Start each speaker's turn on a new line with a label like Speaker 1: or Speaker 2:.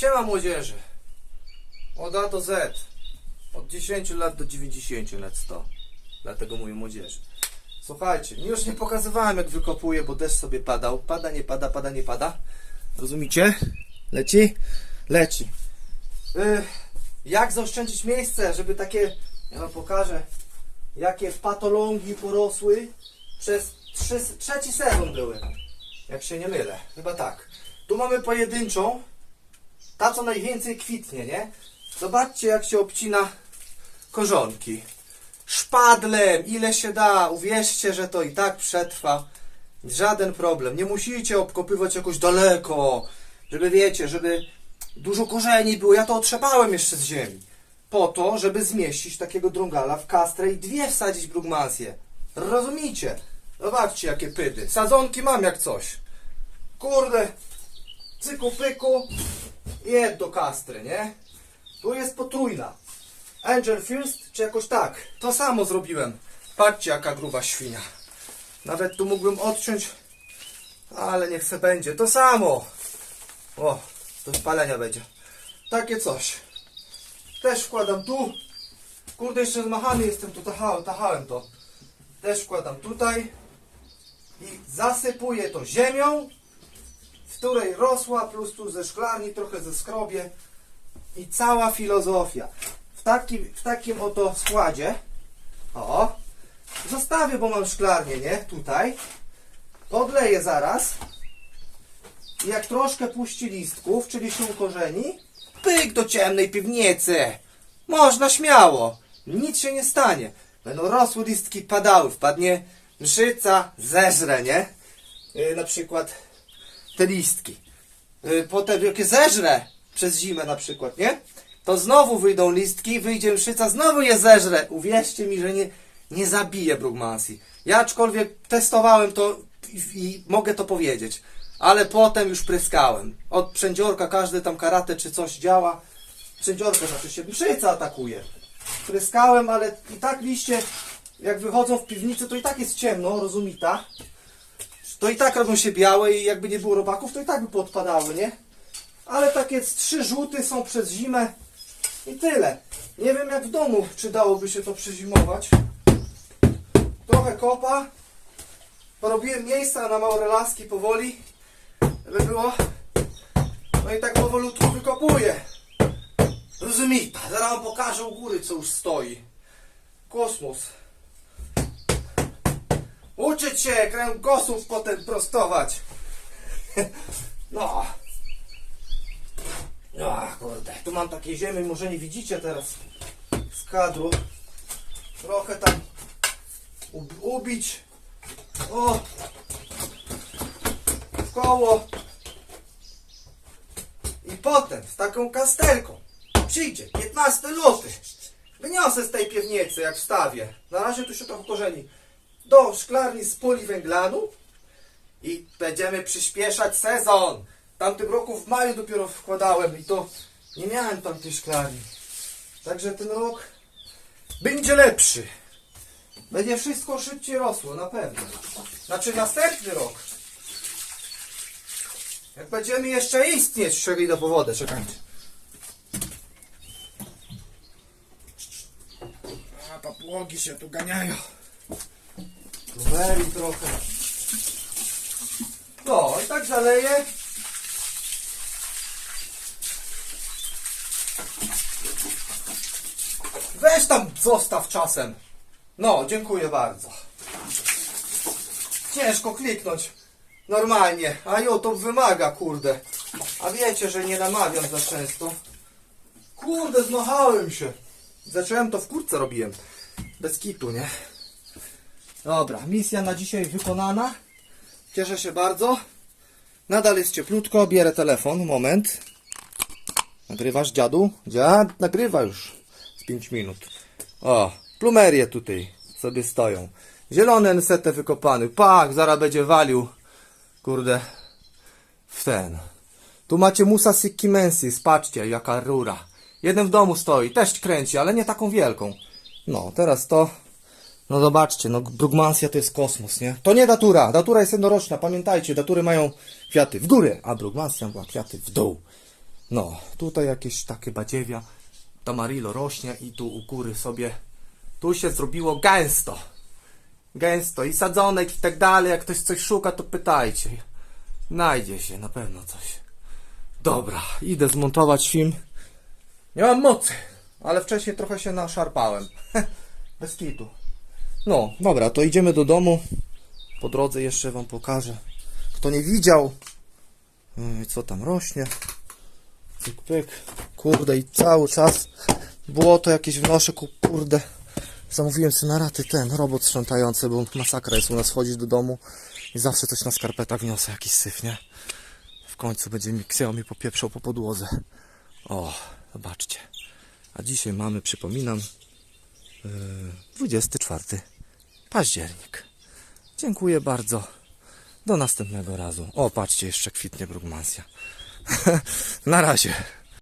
Speaker 1: Siema młodzieży. Od A do Z. Od 10 lat do 90 lat 100. Dlatego mówię młodzieży. Słuchajcie, już nie pokazywałem jak wykopuję, bo deszcz sobie padał. Pada, nie pada, pada, nie pada. Rozumiecie? Leci? Leci. Y, jak zaoszczędzić miejsce, żeby takie, ja wam pokażę, jakie patolongi porosły przez trzy, trzeci sezon były. Jak się nie mylę. Chyba tak. Tu mamy pojedynczą. Ta, co najwięcej kwitnie, nie? Zobaczcie, jak się obcina korzonki. Szpadlem, ile się da. Uwierzcie, że to i tak przetrwa. Żaden problem. Nie musicie obkopywać jakoś daleko, żeby wiecie, żeby dużo korzeni było. Ja to otrzepałem jeszcze z ziemi. Po to, żeby zmieścić takiego drągala w kastrę i dwie wsadzić brugmansję. Rozumiecie? Zobaczcie, jakie pydy. Sadzonki mam jak coś. Kurde, cyku pyku, jed do kastry, nie? Tu jest potrójna. Angel First, czy jakoś tak. To samo zrobiłem. Patrzcie, jaka gruba świnia. Nawet tu mógłbym odciąć, ale niech se będzie. To samo. O, do spalenia będzie. Takie coś. Też wkładam tu. Kurde, jeszcze zmachany jestem, tu tachałem, tachałem to. Też wkładam tutaj. I zasypuję to ziemią której rosła, plus tu ze szklarni trochę ze skrobie i cała filozofia. W takim, w takim oto składzie, o, zostawię, bo mam szklarnię, nie, tutaj, odleję zaraz i jak troszkę puści listków, czyli się ukorzeni, pyk do ciemnej piwnicy. Można śmiało, nic się nie stanie. Będą rosły listki, padały, wpadnie mszyca, zeżre, nie? Yy, na przykład te listki. Y, Potem jak je zeżrę przez zimę na przykład, nie? To znowu wyjdą listki, wyjdzie mszyca, znowu je zeżrę. Uwierzcie mi, że nie, nie zabije Brugmansi. Ja aczkolwiek testowałem to i, i mogę to powiedzieć. Ale potem już pryskałem. Od przędziorka każdy tam karate czy coś działa. Przędziorka znaczy się mszyca atakuje. Pryskałem, ale i tak liście jak wychodzą w piwnicy, to i tak jest ciemno, rozumita to i tak robią się białe i jakby nie było robaków, to i tak by podpadały, nie? Ale takie trzy żółty są przez zimę i tyle. Nie wiem jak w domu, czy dałoby się to przezimować. Trochę kopa. Porobiłem miejsca na małe laski powoli, żeby było. No i tak powolutku wykopuję. Rozumita. Zaraz wam pokażę u góry, co już stoi. Kosmos. Uczyć się kręgosłup potem prostować. No. No, kurde. Tu mam takie ziemi, może nie widzicie teraz z kadru. Trochę tam ub- ubić. O! W koło. I potem z taką kastelką przyjdzie 15 luty. Wyniosę z tej piwnicy, jak wstawię. Na razie tu się trochę korzeni do szklarni z poliwęglanu i będziemy przyspieszać sezon. Tamtym roku w maju dopiero wkładałem i to nie miałem tam tej szklarni. Także ten rok będzie lepszy. Będzie wszystko szybciej rosło, na pewno. Znaczy następny rok. Jak będziemy jeszcze istnieć, szli do powodę, czekajcie. A papłogi się tu ganiają. Blueberry trochę. No i tak zaleję. Weź tam zostaw czasem. No, dziękuję bardzo. Ciężko kliknąć normalnie, a to wymaga, kurde. A wiecie, że nie namawiam za często. Kurde, zmachałem się. Zacząłem to w kurtce robiłem. Bez kitu, nie? Dobra, misja na dzisiaj wykonana. Cieszę się bardzo. Nadal jest cieplutko. Bierę telefon. Moment. Nagrywasz, dziadu? Dziad nagrywa już z 5 minut. O, plumerie tutaj sobie stoją. Zielony NST wykopany. Pak, zaraz będzie walił. Kurde. W ten. Tu macie Musa Sikimensis. Patrzcie, jaka rura. Jeden w domu stoi. Też kręci, ale nie taką wielką. No, teraz to. No zobaczcie, no Brugmansja to jest kosmos, nie? To nie datura, datura jest jednoroczna, pamiętajcie, datury mają kwiaty w górę, a Brugmansja ma kwiaty w dół. No, tutaj jakieś takie badziewia. Tamarillo rośnie i tu u góry sobie. Tu się zrobiło gęsto. Gęsto i sadzonek i tak dalej. Jak ktoś coś szuka, to pytajcie. Znajdzie się na pewno coś. Dobra, idę zmontować film. Nie mam mocy, ale wcześniej trochę się naszarpałem. Bez kitu. No, dobra, to idziemy do domu. Po drodze jeszcze wam pokażę. Kto nie widział, yy, co tam rośnie. Pyk, pyk. Kurde, i cały czas błoto jakieś wnoszę, ku- kurde. Zamówiłem sobie na raty ten robot sprzątający, bo masakra jest u nas wchodzić do domu i zawsze coś na skarpetach wniosę, jakiś syf, nie? W końcu będzie mi księło mi popieprzał po podłodze. O, zobaczcie. A dzisiaj mamy, przypominam, 24 październik. Dziękuję bardzo. Do następnego razu. O, patrzcie, jeszcze kwitnie brugmansja. Na razie.